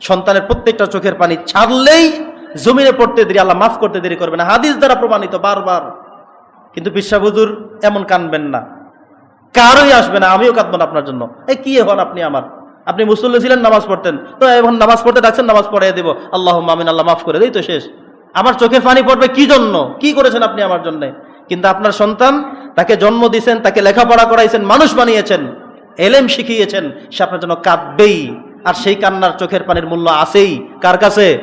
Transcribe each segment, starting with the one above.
সন্তানের প্রত্যেকটা চোখের পানি ছাড়লেই জমিনে পড়তে দেরি, আল্লাহ মাফ করতে দেরি করবে না। হাদিস দ্বারা প্রমাণিত বারবার। কিন্তু বিশ্বাবুদুর এমন কানবেন না। কারোই আসবে না, আমিও কাঁদবো না আপনার জন্য। এই কি হন আপনি আমার? আপনি মুসল্লি ছিলেন, নামাজ পড়তেন। তো এখন নামাজ পড়তে ডাকছেন নামাজ পড়াই দেবো। আল্লাহ মামিন আল্লাহ মাফ করে দেই তো শেষ। আমার চোখের পানি পড়বে কি জন্য? কি করেছেন আপনি আমার জন্য? কিন্তু আপনার সন্তান তাকে জন্ম দিয়েছেন, তাকে লেখাপড়া করাইছেন, মানুষ বানিয়েছেন, এলেম শিখিয়েছেন, সে আপনার জন্য কাঁদবেই। আর সেই কান্নার চোখের পানির মূল্য আছেই। কার কাছে?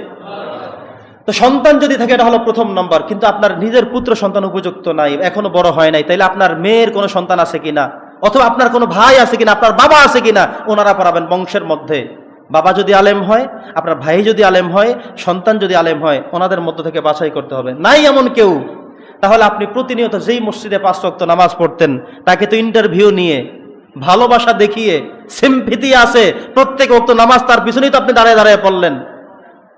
তো সন্তান যদি থাকে, এটা হলো প্রথম নম্বর। কিন্তু আপনার নিজের পুত্র সন্তান উপযুক্ত নাই, এখনও বড় হয় নাই। তাইলে আপনার মেয়ের কোনো সন্তান আছে কিনা? অথবা আপনার কোনো ভাই আছে কিনা? আপনার বাবা আছে কিনা? ওনারা পড়াবেন বংশের মধ্যে। বাবা যদি আলেম হয়, আপনার ভাই যদি আলেম হয়, সন্তান যদি আলেম হয়, ওনাদের মধ্য থেকে বাছাই করতে হবে। নাই এমন কেউ। তাহলে আপনি প্রতিনিয়ত যেই মসজিদে পাঁচ ওয়াক্ত নামাজ পড়তেন, তাকে তো ইন্টারভিউ নিয়ে ভালোবাসা দেখিয়ে সিম্পিতি আছে, প্রত্যেক ওক্ত নামাজ তার পিছনেই তো আপনি দাঁড়ায় দাঁড়ায় পড়লেন।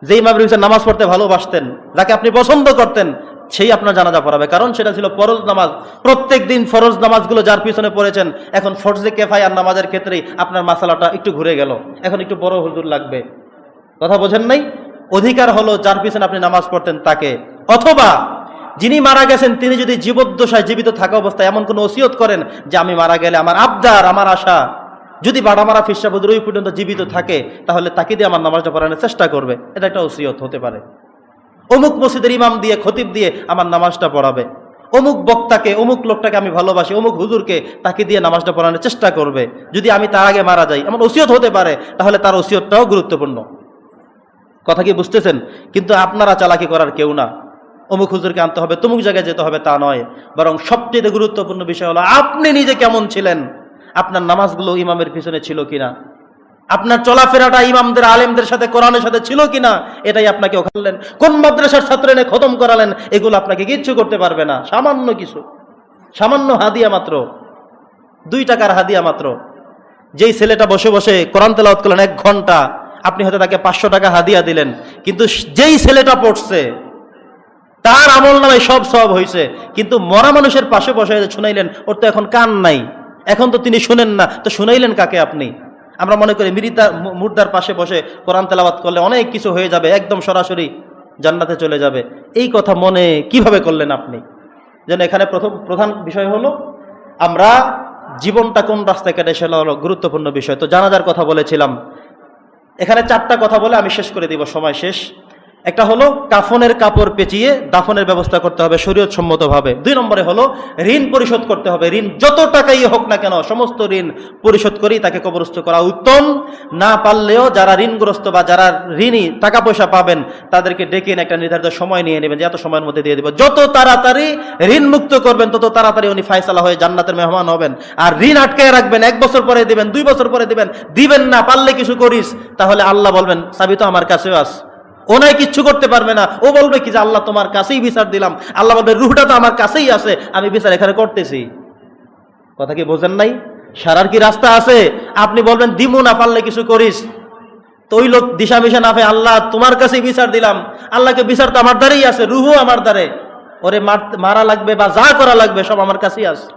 যেই ইমামের পিছনে নামাজ পড়তে ভালোবাসতেন, যাকে আপনি পছন্দ করতেন, সেই আপনার জানাজা পড়াবে। কারণ সেটা ছিল ফরজ নামাজ। প্রত্যেক দিন ফরজ নামাজগুলো যার পিছনে পড়েছেন, এখন ফরজে কেফাই আর নামাজের ক্ষেত্রেই আপনার মাসালাটা একটু ঘুরে গেল। এখন একটু বড় হুজুর লাগবে। কথা বোঝেন নাই? অধিকার হলো যার পিছনে আপনি নামাজ পড়তেন তাকে। অথবা যিনি মারা গেছেন, তিনি যদি জীবদ্দশায় জীবিত থাকা অবস্থায় এমন কোনো ওসিয়ত করেন যে আমি মারা গেলে আমার আবদার, আমার আশা, যদি বাড়ামারা ফিসাবুদুর ওই পর্যন্ত জীবিত থাকে, তাহলে তাকে দিয়ে আমার নামাজটা পড়ানোর চেষ্টা করবে। এটা একটা ওসিয়ত হতে পারে। অমুক মসজিদের ইমাম দিয়ে, খতিব দিয়ে আমার নামাজটা পড়াবে। অমুক বক্তাকে, অমুক লোকটাকে আমি ভালোবাসি, অমুক হুজুরকে তাকে দিয়ে নামাজটা পড়ানোর চেষ্টা করবে। যদি আমি তার আগে মারা যাই, এমন ওসিয়ত হতে পারে, তাহলে তার ওসিয়তটাও গুরুত্বপূর্ণ। কথা কি বুঝতেছেন? কিন্তু আপনারা চালাকি করার কেউ না। অমুক হুজুরকে আনতে হবে, তমুক জায়গায় যেতে হবে, তা নয়। বরং সবচেয়ে গুরুত্বপূর্ণ বিষয় হলো, আপনি নিজে কেমন ছিলেন? আপনার নামাজগুলো ইমামের পিছনে ছিল কিনা? আপনার চলাফেরাটা ইমামদের, আলেমদের সাথে, কোরআনের সাথে ছিল কিনা? এটাই আপনাকে ওখানলেন। কোন মাদ্রাসার ছাত্র এনে খতম করালেন? এগুলো আপনাকে কিচ্ছু করতে পারবে না। সামান্য কিছু। সামান্য হাদিয়া মাত্র। দুই টাকার হাদিয়া মাত্র। যেই ছেলেটা বসে বসে কোরআন তেলাওয়াত করলেন এক ঘণ্টা, আপনি হয়তো তাকে পাঁচশো টাকা হাদিয়া দিলেন। কিন্তু যেই ছেলেটা পড়ছে তার আমল নামে সব সব হয়েছে কিন্তু মরা মানুষের পাশে বসে শুনাইলেন, ওর তো এখন কান নাই। এখন তো তিনি শুনেন না। তো শুনাইলেন কাকে আপনি? আমরা মনে করি মিরিতা মুর্দার পাশে বসে কোরআন তেলাওয়াত করলে অনেক কিছু হয়ে যাবে, একদম সরাসরি জান্নাতে চলে যাবে। এই কথা মনে কীভাবে করলেন আপনি? যেন এখানে প্রথম প্রধান বিষয় হলো, আমরা জীবনটা কোন রাস্তায় কেটে সেটা হলো গুরুত্বপূর্ণ বিষয়। তো জানাজার কথা বলেছিলাম। এখানে চারটা কথা বলে আমি শেষ করে দিব, সময় শেষ। একটা হলো কাফনের কাপড় পেঁচিয়ে দাফনের ব্যবস্থা করতে হবে শরীয়ত সম্মতভাবে দুই নম্বরে হলো ঋণ পরিশোধ করতে হবে। ঋণ যত টাকাই হোক না কেন, সমস্ত ঋণ পরিশোধ করেই তাকে কবরস্থ করা উত্তম। না পারলেও যারা ঋণগ্রস্ত বা যারা ঋণী টাকা পয়সা পাবেন, তাদেরকে ডেকে একটা নির্ধারিত সময় নিয়ে নেবেন যে এত সময়ের মধ্যে দিয়ে দিব। যত তাড়াতাড়ি ঋণ মুক্ত করবেন, তত তাড়াতাড়ি উনি ফায়সালা হয়ে জান্নাতের মেহমান হবেন। আর ঋণ আটকায় রাখবেন, এক বছর পরে দিবেন, দুই বছর পরে দিবেন দিবেন না, পারলে কিছু করিস, তাহলে আল্লাহ বলবেন সাবি তো আমার কাছেও আস। ও নাই কিচ্ছু করতে পারবে না। ও বলবে কি যে, আল্লাহ তোমার কাছেই বিচার দিলাম। আল্লাহ বলবে, রুহটা তো আমার কাছেই আছে। আমি বিচার এখানে করতেছি। কথা কি বোঝেন নাই? সারার কি রাস্তা আছে? আপনি বলবেন, দিমু না পারলে কিছু করিস। তো ওই লোক দিশা মিশা না আল্লাহ তোমার কাছেই বিচার দিলাম। আল্লাহকে বিচার তো আমার দ্বারেই আছে রুহু আমার দ্বারে। ওরে মার- লাগবে বা যা করা লাগবে, সব আমার কাছেই আছে।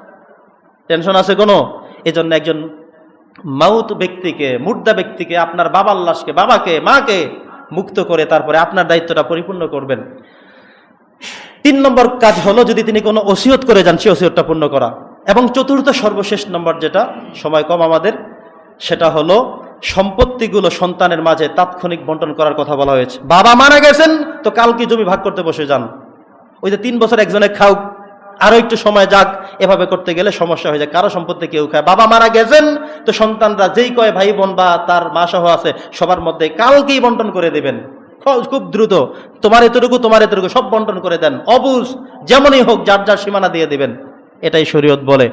টেনশন আছে কোনো? এজন্য একজন মাউত ব্যক্তিকে, মুর্দা ব্যক্তিকে, আপনার বাবার লাশকে বাবাকে, মাকে মুক্ত করে তারপরে আপনার দায়িত্বটা পরিপূর্ণ করবেন। তিন নম্বর কাজ হলো যদি তিনি কোনো ওসিয়ত করে যান সে ওসিয়তটা পূর্ণ করা। এবং চতুর্থ সর্বশেষ নম্বর যেটা, সময় কম আমাদের, সেটা হলো সম্পত্তিগুলো সন্তানের মাঝে তাৎক্ষণিক বন্টন করার কথা বলা হয়েছে। বাবা মারা গেছেন, তো কালকে জমি ভাগ করতে বসে যান। ওই যে তিন বছর একজনে খাও আরও একটু সময় যাক, এভাবে করতে গেলে সমস্যা হয়ে যায়। কারও সম্পত্তি কেউ খায়। বাবা মারা গেছেন, তো সন্তানরা যেই কয় ভাই বোন বা তার মা সহ আছে, সবার মধ্যে কালকেই বন্টন করে দেবেন। খুব দ্রুত। তোমার এতটুকু তোমার এতটুকু, সব বন্টন করে দেন। অবুজ, যেমনই হোক, যার যার সীমানা দিয়ে দেবেন। এটাই শরীয়ত বলে।